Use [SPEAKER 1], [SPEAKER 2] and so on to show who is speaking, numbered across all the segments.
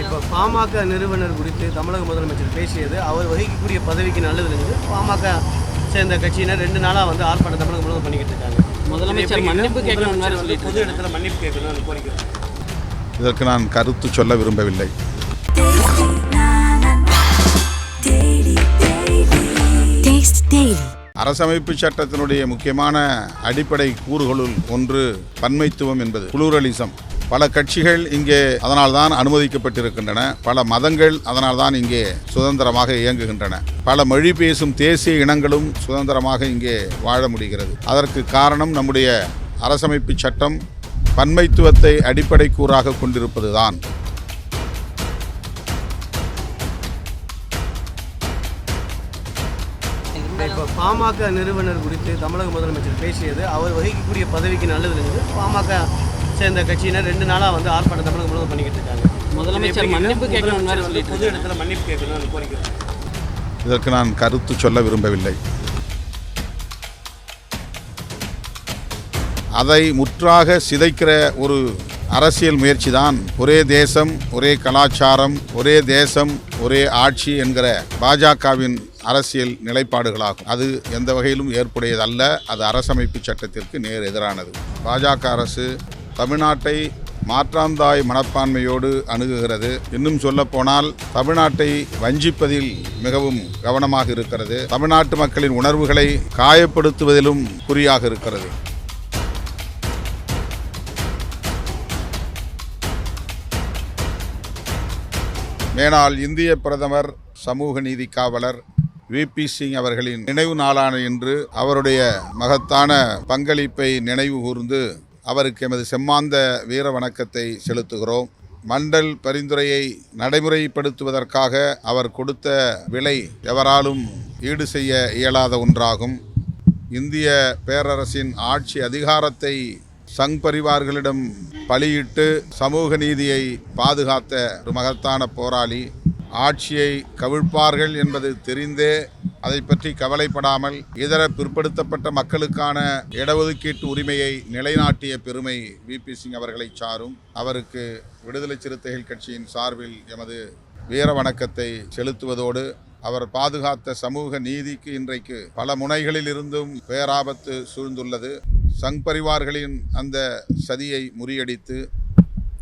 [SPEAKER 1] இப்போ பாமக நிறுவனர் குறித்து தமிழக முதலமைச்சர் பேசியது அவர் வகிக்கக்கூடிய பதவிக்கு நல்லதுன்னு பாமக சேர்ந்த கட்சியினர் ரெண்டு நாளாக வந்து ஆர்ப்பாட்டம் தமிழகம் முழுவதும் பண்ணிக்கிட்டு இருக்காங்க.
[SPEAKER 2] முதலமைச்சர் மன்னிப்பு சொல்லிட்டு
[SPEAKER 1] பொது இடத்துல மன்னிப்பு கேட்கணும்னு கோரிக்கை
[SPEAKER 3] இதற்கு நான் கருத்து சொல்ல விரும்பவில்லை.
[SPEAKER 4] Taste Daily.
[SPEAKER 3] அரசமைப்பு சட்டத்தினுடைய முக்கியமான அடிப்படை கூறுகளுள் ஒன்று பன்மைத்துவம் என்பது புளூரலிசம் பல கட்சிகள் இங்கே அதனால்தான் அனுமதிக்கப்பட்டிருக்கின்றன. பல மதங்கள் அதனால்தான் இங்கே சுதந்திரமாக இயங்குகின்றன. பல மொழி பேசும் தேசிய இனங்களும் சுதந்திரமாக இங்கே வாழ முடிகிறது. அதற்கு காரணம் நம்முடைய அரசமைப்பு சட்டம் பன்மைத்துவத்தை அடிப்படை கூறாக கொண்டிருப்பதுதான்.
[SPEAKER 1] இப்போ பாமக நிறுவனர் குறித்து தமிழக முதலமைச்சர் பேசியது அவர் வகிக்கக்கூடிய பதவிக்கு நல்லது பாமக சேர்ந்த கட்சியினர் ரெண்டு நாளாக வந்து ஆர்ப்பாட்டம் தமிழகம் முழுவதும் பண்ணிக்கிட்டு இருக்காங்க.
[SPEAKER 2] முதலமைச்சர் மன்னிப்பு
[SPEAKER 1] பொது இடத்துல மன்னிப்பு கேட்கணும்னு
[SPEAKER 3] இதற்கு நான் கருத்து சொல்ல விரும்பவில்லை. அதை முற்றாக சிதைக்கிற ஒரு அரசியல் முயற்சி தான் ஒரே தேசம் ஒரே கலாச்சாரம் ஒரே தேசம் ஒரே ஆட்சி என்கிற பாஜகவின் அரசியல் நிலைப்பாடுகளாகும். அது எந்த வகையிலும் ஏற்புடையதல்ல. அது அரசமைப்பு சட்டத்திற்கு நேர் எதிரானது. பாஜக அரசு தமிழ்நாட்டை மாற்றாந்தாய் மனப்பான்மையோடு அணுகுகிறது. இன்னும் சொல்லப்போனால் தமிழ்நாட்டை வஞ்சிப்பதில் மிகவும் கவனமாக இருக்கிறது. தமிழ்நாட்டு மக்களின் உணர்வுகளை காயப்படுத்துவதிலும் குறியாக இருக்கிறது. மேனால் இந்திய பிரதமர் சமூக நீதி காவலர் விபி சிங் அவர்களின் நினைவு நாளான இன்று அவருடைய மகத்தான பங்களிப்பை நினைவு கூர்ந்து அவருக்கு எமது செம்மாந்த வீர வணக்கத்தை செலுத்துகிறோம். மண்டல் பரிந்துரையை நடைமுறைப்படுத்துவதற்காக அவர் கொடுத்த விலை எவராலும் ஈடு செய்ய இயலாத ஒன்றாகும். இந்திய பேரரசின் ஆட்சி அதிகாரத்தை சங் பரிவார்களிடம் பலியிட்டு சமூக நீதியை பாதுகாத்த ஒரு மகத்தான போராளி. ஆட்சியை கவிழ்ப்பார்கள் என்பது தெரிந்தே அதை பற்றி கவலைப்படாமல் இதர பிற்படுத்தப்பட்ட மக்களுக்கான இடஒதுக்கீட்டு உரிமையை நிலைநாட்டிய பெருமை விபி சிங் அவர்களை சாரும். அவருக்கு விடுதலை சிறுத்தைகள் கட்சியின் சார்பில் எமது வீர வணக்கத்தை செலுத்துவதோடு அவர் பாதுகாத்த சமூக நீதிக்கு இன்றைக்கு பல முனைகளில் இருந்தும் பேராபத்து சூழ்ந்துள்ளது. சங் பரிவார்களின் அந்த சதியை முறியடித்து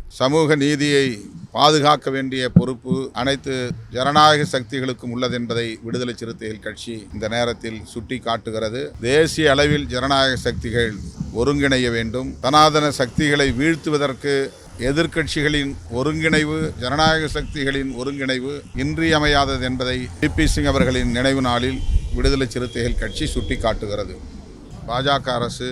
[SPEAKER 3] சமூக நீதியை பாதுகாக்க வேண்டிய பொறுப்பு அனைத்து ஜனநாயக சக்திகளுக்கும் உள்ளது என்பதை விடுதலை சிறுத்தைகள் கட்சி இந்த நேரத்தில் சுட்டி காட்டுகிறது தேசிய அளவில் ஜனநாயக சக்திகள் ஒருங்கிணைய வேண்டும். சனாதன சக்திகளை வீழ்த்துவதற்கு எதிர்க்கட்சிகளின் ஒருங்கிணைவு ஜனநாயக சக்திகளின் ஒருங்கிணைவு இன்றியமையாதது என்பதை பிபி சிங் அவர்களின் நினைவு நாளில் விடுதலை சிறுத்தைகள் கட்சி சுட்டிக்காட்டுகிறது. பாஜக அரசு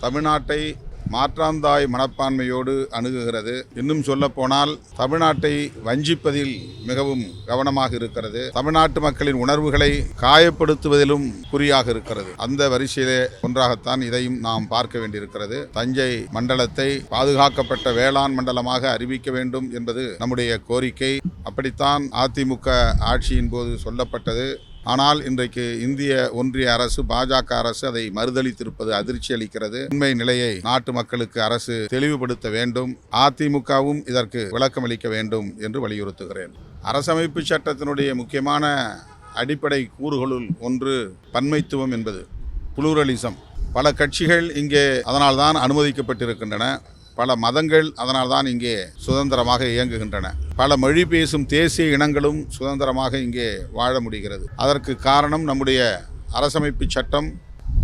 [SPEAKER 3] தமிழ்நாட்டை மாற்றாந்தாய் மனப்பான்மையோடு அணுகுகிறது. இன்னும் சொல்லப்போனால் தமிழ்நாட்டை வஞ்சிப்பதில் மிகவும் கவனமாக இருக்கிறது. தமிழ்நாட்டு மக்களின் உணர்வுகளை காயப்படுத்துவதிலும் குறியாக இருக்கிறது. அந்த வரிசையிலே ஒன்றாகத்தான் இதையும் நாம் பார்க்க வேண்டியிருக்கிறது. தஞ்சை மண்டலத்தை பாதுகாக்கப்பட்ட வேளாண் மண்டலமாக அறிவிக்க வேண்டும் என்பது நம்முடைய கோரிக்கை. அப்படித்தான் அதிமுக ஆட்சியின் போது சொல்லப்பட்டது. ஆனால் இன்றைக்கு இந்திய ஒன்றிய அரசு பாஜக அரசு அதை மறுதளித்திருப்பது அதிர்ச்சி அளிக்கிறது. உண்மை நிலையை நாட்டு மக்களுக்கு அரசு தெளிவுபடுத்த வேண்டும். அதிமுகவும் இதற்கு விளக்கம் அளிக்க வேண்டும் என்று வலியுறுத்துகிறேன். அரசமைப்பு சட்டத்தினுடைய முக்கியமான அடிப்படை கூறுகளுள் ஒன்று பன்மைத்துவம் என்பது புளூரலிசம். பல கட்சிகள் இங்கே அதனால்தான் அனுமதிக்கப்பட்டிருக்கின்றன. பல மதங்கள் அதனால்தான் இங்கே சுதந்திரமாக இயங்குகின்றன. பல மொழி பேசும் தேசிய இனங்களும் சுதந்திரமாக இங்கே வாழ முடிகிறது. அதற்கு காரணம் நம்முடைய அரசமைப்பு சட்டம்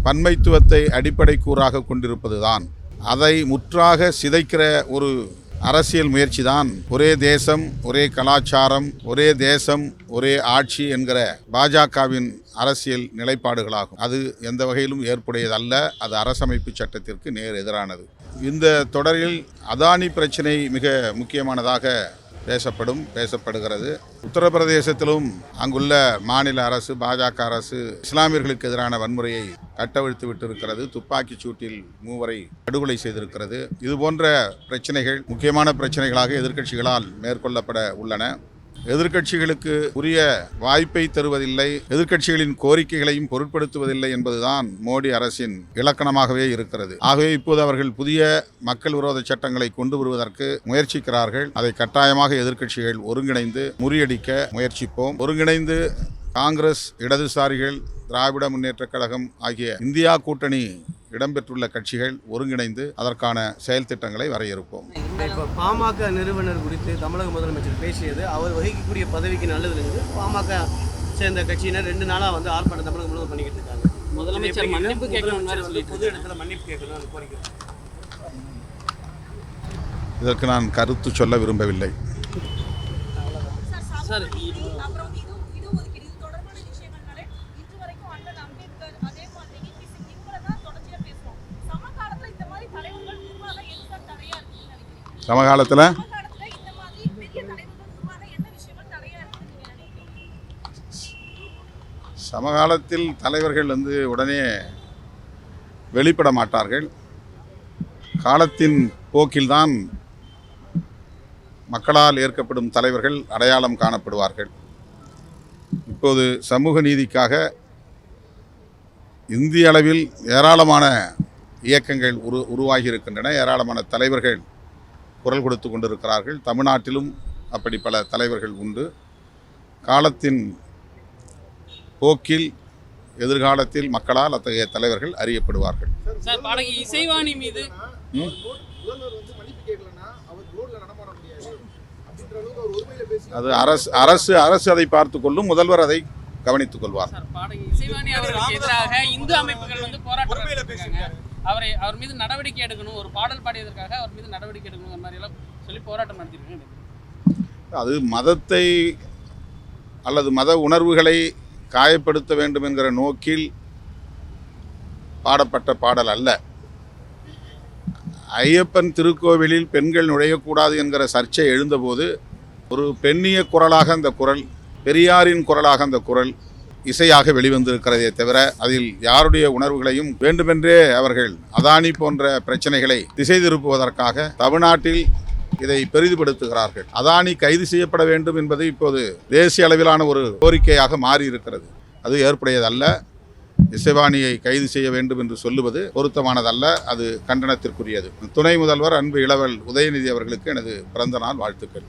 [SPEAKER 3] பன்மைத்துவத்தை அடிப்படை கூறாக கொண்டிருப்பதுதான். அதை முற்றாக சிதைக்கிற ஒரு அரசியல் முயற்சி தான் ஒரே தேசம் ஒரே கலாச்சாரம் ஒரே தேசம் ஒரே ஆட்சி என்கிற பாஜகவின் அரசியல் நிலைப்பாடுகளாகும். அது எந்த வகையிலும் ஏற்புடையதல்ல. அது அரசமைப்பு சட்டத்திற்கு நேர் எதிரானது. இந்த தொடரில் அதானி பிரச்சனை மிக முக்கியமானதாக பேசப்படும் பேசப்படுகிறது. உத்தரப்பிரதேசத்திலும் அங்குள்ள மாநில அரசு பாஜக அரசு இஸ்லாமியர்களுக்கு எதிரான வன்முறையை கட்டவிழ்த்து விட்டிருக்கிறது. துப்பாக்கிச் சூட்டில் மூவரை படுகொலை செய்திருக்கிறது. இது போன்ற பிரச்சனைகள் முக்கியமான பிரச்சனைகளாக எதிர்க்கட்சிகளால் மேற்கொள்ளப்பட உள்ளன. எதிர்க்கட்சிகளுக்கு உரிய வாய்ப்பை தருவதில்லை எதிர்க்கட்சிகளின் கோரிக்கைகளையும் பொருட்படுத்துவதில்லை என்பதுதான் மோடி அரசின் இலக்கணமாகவே இருக்கிறது. ஆகவே இப்போது அவர்கள் புதிய மக்கள் விரோத சட்டங்களை கொண்டு வருவதற்கு முயற்சிக்கிறார்கள். அதை கட்டாயமாக எதிர்க்கட்சிகள் ஒருங்கிணைந்து முறியடிக்க முயற்சிப்போம். ஒருங்கிணைந்து காங்கிரஸ் இடதுசாரிகள் திராவிட முன்னேற்றக் கழகம் ஆகிய இந்தியா கூட்டணி இடம்பெற்றுள்ள கட்சிகள் ஒருங்கிணைந்து அதற்கான செயல் திட்டங்களை வரையறுப்போம்
[SPEAKER 1] இப்போ பாமக நிறுவனர் குறித்து தமிழக முதலமைச்சர் பேசியது அவர் வகிக்கக்கூடிய பதவிக்கு நல்லதுங்கிறது பாமக சேர்ந்த கட்சியினர் ரெண்டு நாளாக வந்து ஆர்ப்பாட்டம் தமிழகம் முழுவதும் பண்ணிக்கிட்டு இருக்காங்க
[SPEAKER 2] முதலமைச்சர் மன்னிப்பு
[SPEAKER 1] பொது இடத்துல மன்னிப்பு கேட்கணும் அது கோரிக்கை
[SPEAKER 3] இதற்கு நான் கருத்து சொல்ல விரும்பவில்லை
[SPEAKER 2] சார்
[SPEAKER 5] சமகாலத்தில்?
[SPEAKER 3] சமகாலத்தில்
[SPEAKER 5] தலைவர்கள்
[SPEAKER 3] வந்து உடனே வெளிப்பட மாட்டார்கள் காலத்தின் போக்கில்தான் மக்களால் ஏற்கப்படும் தலைவர்கள் அடையாளம் காணப்படுவார்கள். இப்போது சமூக நீதிக்காக இந்திய அளவில் ஏராளமான இயக்கங்கள் உரு உருவாகி இருக்கின்றன ஏராளமான தலைவர்கள் குரல் கொடுத்து கொண்டிருக்கிறார்கள். தமிழ்நாட்டிலும் அப்படி பல தலைவர்கள் உண்டு. காலத்தின் போக்கில் எதிர்காலத்தில் மக்களால் அத்தகைய தலைவர்கள் அறியப்படுவார்கள்.
[SPEAKER 2] இசைவாணி மீது?
[SPEAKER 3] அது அரசு அரசு அரசு அதை பார்த்துக் கொள்ளும் முதல்வர் அதை கவனித்துக் கொள்வார்.
[SPEAKER 2] சார் பாடகி இசைவாணி அவர்களுக்கு எதிராக இந்து அமைப்புகள் வந்து போராட்டம் அவரை அவர் மீது நடவடிக்கை எடுக்கணும் ஒரு பாடல் பாடியதற்காக அவர் மீது நடவடிக்கை எடுக்கணும் அந்த மாதிரி எல்லாம் சொல்லி போராட்டம் நடத்திருக்காங்க
[SPEAKER 3] அது மதத்தை அல்லது மத உணர்வுகளை காயப்படுத்த வேண்டும் என்கிற நோக்கில் பாடப்பட்ட பாடல் அல்ல. ஐயப்பன் திருக்கோவிலில் பெண்கள் நுழையக்கூடாது என்கிற சர்ச்சை எழுந்தபோது ஒரு பெண்ணிய குரலாக அந்த குரல் பெரியாரின் குரலாக அந்த குரல் இசையாக வெளிவந்திருக்கிறதே தவிர அதில் யாருடைய உணர்வுகளையும் வேண்டுமென்றே அவர்கள் அதானி போன்ற பிரச்சனைகளை திசை திருப்புவதற்காக தமிழ்நாட்டில் இதை பெரிதுபடுத்துகிறார்கள். அதானி கைது செய்யப்பட வேண்டும் என்பது இப்போது தேசிய அளவிலான ஒரு கோரிக்கையாக மாறி இருக்கிறது அது ஏற்புடையதல்ல. இசைவாணியை கைது செய்ய வேண்டும் என்று சொல்லுவது பொருத்தமானதல்ல. அது கண்டனத்திற்குரியது. துணை முதல்வர் அன்பு இளவல் உதயநிதி அவர்களுக்கு எனது பிறந்த நாள் வாழ்த்துக்கள்.